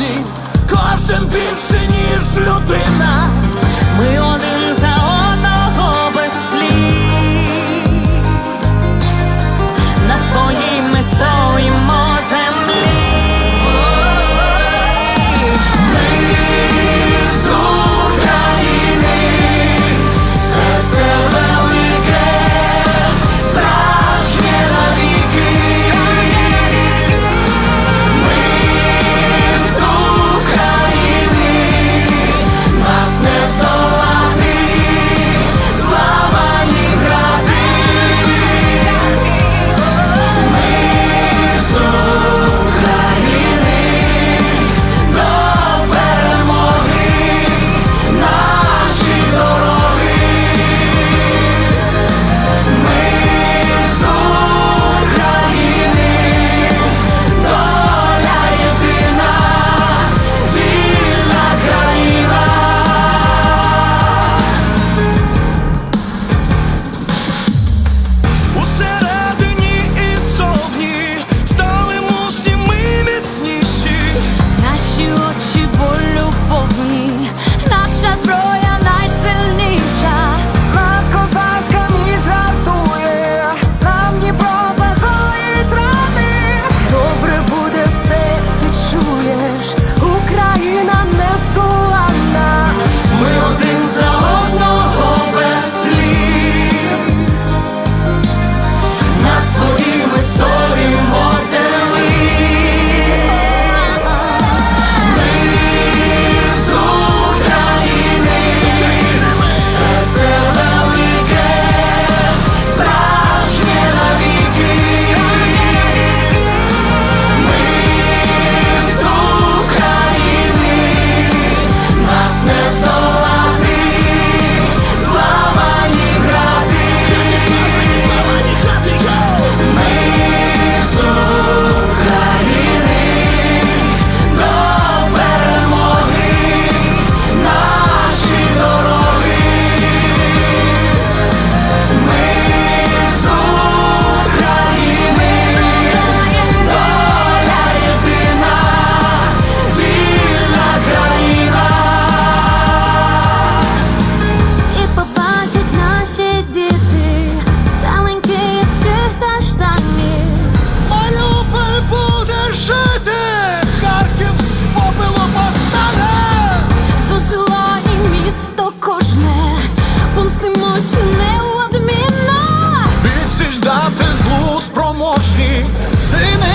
сотні, кожен більше, ніж людина. Ми Дати злу спроможні сини.